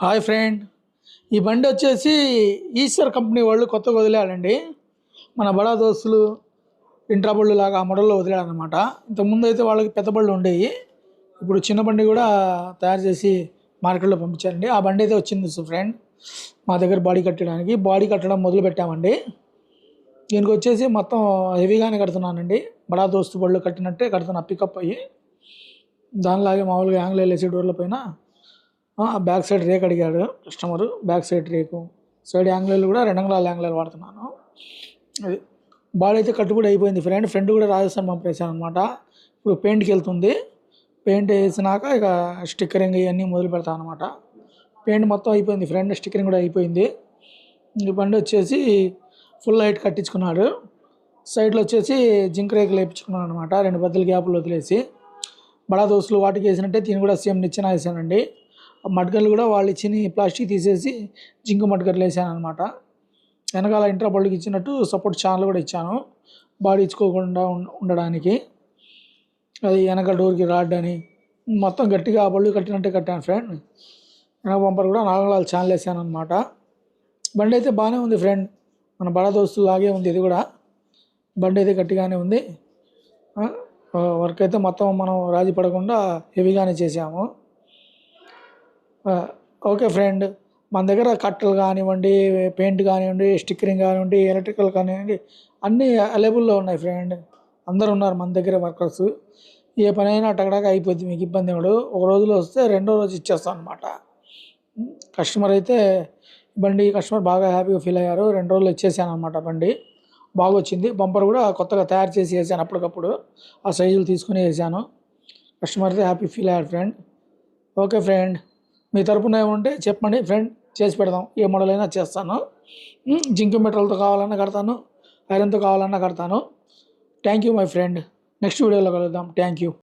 Hi friend. ఈ బండి వచ్చేసి ఈశ్వర్ కంపెనీ వాళ్ళు కొత్తగా వదిలాడండి మన బడా దోస్తులు ఇంట్రా బళ్ళు లాగా ఆ మోడల్లో వదిలాడనమాట ఇంతకుముందు అయితే వాళ్ళకి పెద్ద బళ్ళు ఉండేవి. ఇప్పుడు చిన్న బండి కూడా తయారు చేసి మార్కెట్లో పంపించారండి. ఆ బండి అయితే వచ్చింది ఫ్రెండ్. మా దగ్గర బాడీ కట్టడానికి. బాడీ కట్టడం మొదలు పెట్టామండి. దీనికి వచ్చేసి మొత్తం హెవీగానే కడుతున్నానండి. బడా దోస్తు బళ్ళు కట్టినట్టే కడుతున్నా పికప్ అయ్యి. దానిలాగే మామూలుగా యాంగ్లైల్ వేసే డోర్ల పైన బ్యాక్ సైడ్ రేక్ అడిగాడు కస్టమర్ బ్యాక్ సైడ్ రేకు. సైడ్ యాంగిల్ కూడా రెండు అంగుళాల వాడుతున్నాను. అది బాడీ అయితే కట్టు కూడా అయిపోయింది ఫ్రెండ్. ఫ్రెండ్ కూడా రాజస్థాన్ పంపేశాను అనమాట ఇప్పుడు పెయింట్కి వెళ్తుంది. పెయింట్ వేసినాక ఇక స్టిక్కరింగ్ ఇవన్నీ మొదలు పెడతాను అనమాట పెయింట్ మొత్తం అయిపోయింది ఫ్రెండ్. స్టిక్కరింగ్ కూడా అయిపోయింది. ఈ బండి వచ్చేసి ఫుల్ లైట్ కట్టించుకున్నాడు. సైడ్లో వచ్చేసి జింక్ రేకులు వేయించుకున్నాను అనమాట రెండు బద్దలు గ్యాపులు వదిలేసి. బడా దోస్తులు వాటికి వేసినట్టే దీన్ని కూడా సేమ్ నిచ్చెన వేసానండి. ఆ మడ్గలు కూడా వాళ్ళు ఇచ్చిన ప్లాస్టిక్ తీసేసి జింక మడ్గలు వేసాను అనమాట వెనకాల ఇంట్రా బళ్ళకి ఇచ్చినట్టు సపోర్ట్ ఛానల్ కూడా ఇచ్చాను. బాడీ ఇచ్చుకోకుండా ఉండడానికి. అది వెనక డోర్కి రాడ్ అని. మొత్తం గట్టిగా ఆ బళ్ళు కట్టినట్టే కట్టాను ఫ్రెండ్. వెనక పంపర్ కూడా నాలుగు ఛానల్ వేసాను అనమాట బండి అయితే బాగానే ఉంది ఫ్రెండ్. మన బడా దోస్తు లాగే ఉంది ఇది కూడా. బండి అయితే గట్టిగానే ఉంది. వర్క్ అయితే మొత్తం మనం రాజీ పడకుండా హెవీగానే చేసాము ఓకే ఫ్రెండ్. మన దగ్గర కట్టలు కానివ్వండి పెయింట్ కానివ్వండి స్టిక్కరింగ్ కానివ్వండి ఎలక్ట్రికల్ కానివ్వండి అన్నీ అవైలబుల్లో ఉన్నాయి ఫ్రెండ్. అందరు ఉన్నారు మన దగ్గర వర్కర్స్. ఏ పనైనా టగడక అయిపోద్ది మీకు ఇబ్బంది ఇవ్వడు ఒక రోజులో వస్తే రెండో రోజు ఇచ్చేస్తాం అనమాట కస్టమర్ అయితే బండి కస్టమర్ బాగా హ్యాపీగా ఫీల్ అయ్యారు. రెండు రోజులు ఇచ్చేసాను అనమాట బండి. బాగా వచ్చింది బంపర్ కూడా కొత్తగా తయారు చేసి వేసాను అప్పటికప్పుడు. ఆ సైజులు తీసుకుని వేసాను. కస్టమర్ అయితే హ్యాపీ ఫీల్ అయ్యారు ఫ్రెండ్. Okay friend. మీ తరపున ఏముంటే చెప్పండి ఫ్రెండ్ చేసి పెడదాం. ఏ మోడల్ అయినా చేస్తాను. జింక్ మెటల్తో కావాలన్నా కడతాను ఐరన్తో కావాలన్నా కడతాను. Thank you my friend. Next వీడియోలో కలుద్దాం. Thank you.